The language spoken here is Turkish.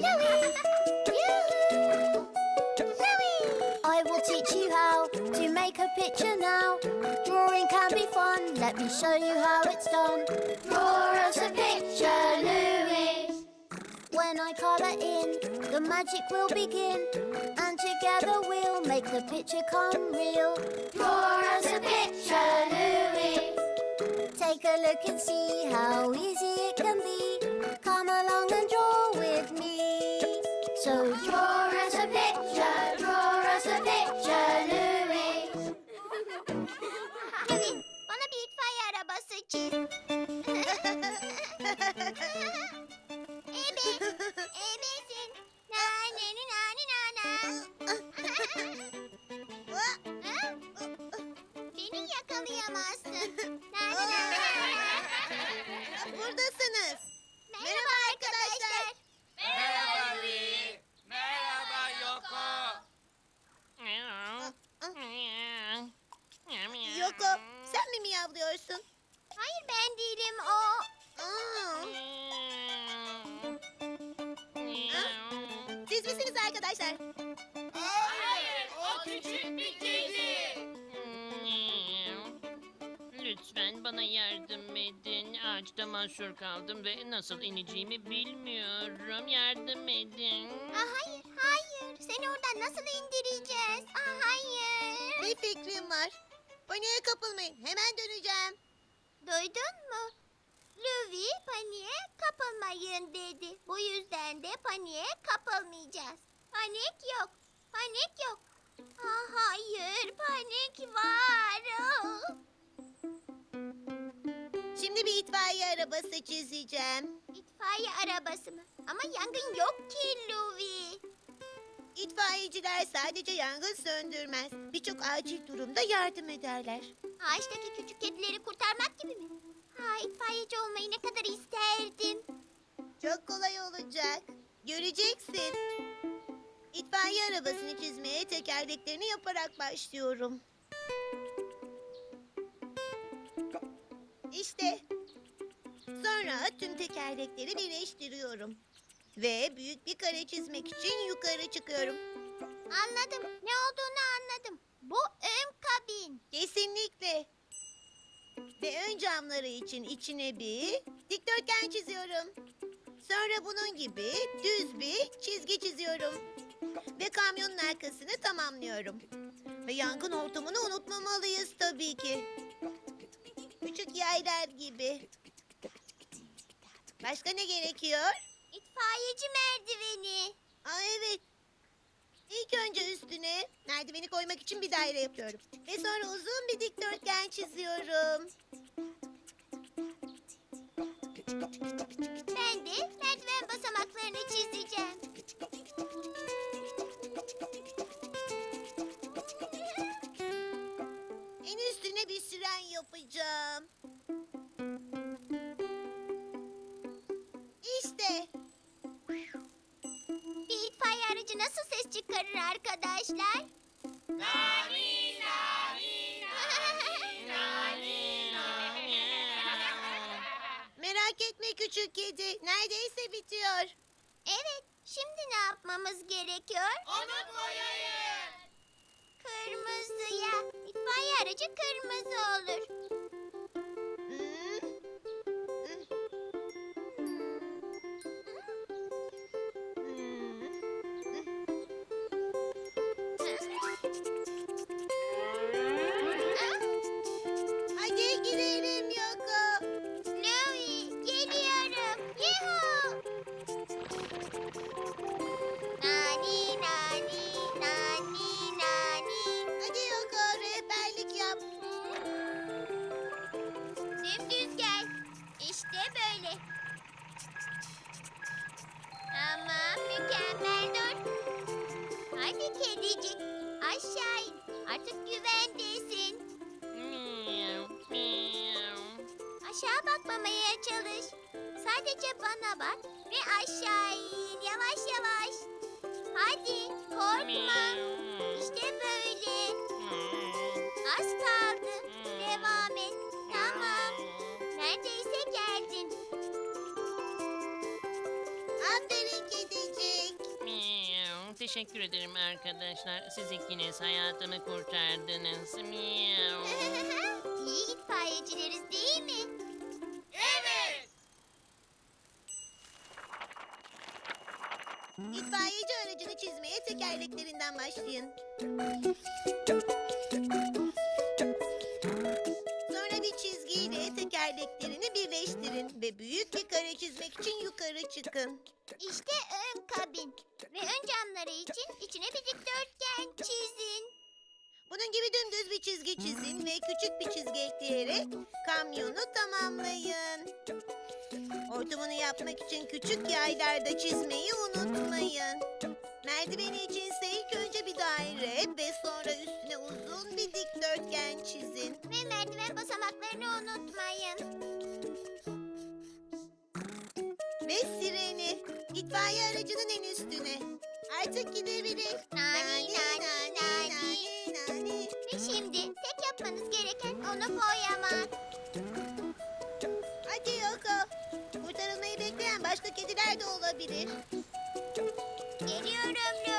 Louie! Yoo-hoo! Louie! I will teach you how to make a picture now. Drawing can be fun. Let me show you how it's done. Draw us a picture, Louie. When I colour in, the magic will begin. And together we'll make the picture come real. Draw us a picture, Louie. Take a look and see how easy çiz. Ebe, ebesin. Nane, nane, nana. Ha? Beni yakalayamazsın. Nane, nane, nana. Buradasınız. Merhaba arkadaşlar. Merhaba Louie. Merhaba Yoko. Yoko, sen mi miyavlıyorsun? Ben değilim o. Aa, siz misiniz arkadaşlar? Hayır, o küçük bir kedi. Lütfen bana yardım edin. Ağaçta mahsur kaldım ve nasıl ineceğimi bilmiyorum. Yardım edin. Aa, hayır, hayır. Seni oradan nasıl indireceğiz? Aa, hayır. Bir fikrim var. Paniğe kapılmayın. Hemen döneceğim. Duydun mu? Louis paniğe kapılmayın dedi. Bu yüzden de paniğe kapılmayacağız. Panik yok. Panik yok. Aa, hayır panik var. Şimdi bir itfaiye arabası çizeceğim. İtfaiye arabası mı? Ama yangın yok ki Louis. İtfaiyeciler sadece yangın söndürmez. Birçok acil durumda yardım ederler. Ağaçtaki küçük kedileri kurtarmak gibi mi? Ha, itfaiyeci olmayı ne kadar isterdim. Çok kolay olacak. Göreceksin. İtfaiye arabasını çizmeye tekerleklerini yaparak başlıyorum. İşte. Sonra tüm tekerlekleri birleştiriyorum. Ve büyük bir kare çizmek için yukarı çıkıyorum. Anladım. Ne olduğunu anladım. Bu ön kabin. Kesinlikle. Ve ön camları için içine bir dikdörtgen çiziyorum. Sonra bunun gibi düz bir çizgi çiziyorum. Ve kamyonun arkasını tamamlıyorum. Ve yangın ortamını unutmamalıyız tabii ki. Küçük yaylar gibi. Başka ne gerekiyor? İtfaiyeci merdiveni. Aa evet. İlk önce üstüne merdiveni koymak için bir daire yapıyorum. Ve sonra uzun bir dikdörtgen çiziyorum. Ben de merdiven basamaklarını çizeceğim. Aracı nasıl ses çıkarır arkadaşlar? Nani, nani, nani, nani. Merak etme küçük kedi. Neredeyse bitiyor. evet, şimdi ne yapmamız gerekiyor? Onu boyayın. Kırmızıya. İtfaiye aracı kırmızı olur. Dümdüz gel. İşte böyle. Tamam, mükemmel dur. Hadi kedicik, aşağı in. Artık güvendesin. Aşağı bakmamaya çalış. Sadece bana bak ve aşağı in. Yavaş yavaş. Hadi, korkma. Teşekkür ederim arkadaşlar. Siz ikiniz hayatımı kurtardınız. Miau. İyi itfaiyecileriz değil mi? Evet. İtfaiyeci aracını çizmeye tekerleklerinden başlayın. Sonra bir çizgiyle tekerleklerini birleştirin ve büyük bir kare çizmek için yukarı çıkın. İşte ön kabin. Ve ön camları için içine bir dikdörtgen çizin. Bunun gibi dümdüz bir çizgi çizin ve küçük bir çizgi ekleyerek kamyonu tamamlayın. Hortumunu yapmak için küçük yaylarda çizmeyi unutmayın. Merdiveni içinse ilk önce bir daire ve sonra üstüne uzun bir dikdörtgen çizin. Ve merdiven basamaklarını unutmayın. Ve sireni İtfaiye aracının en üstüne. Artık gidebilir. Nani nani nani. nani. nani. Ve şimdi tek yapmanız gereken onu boyamak. Hadi Yoko. Kurtarılmayı bekleyen başka kediler de olabilir. Geliyorum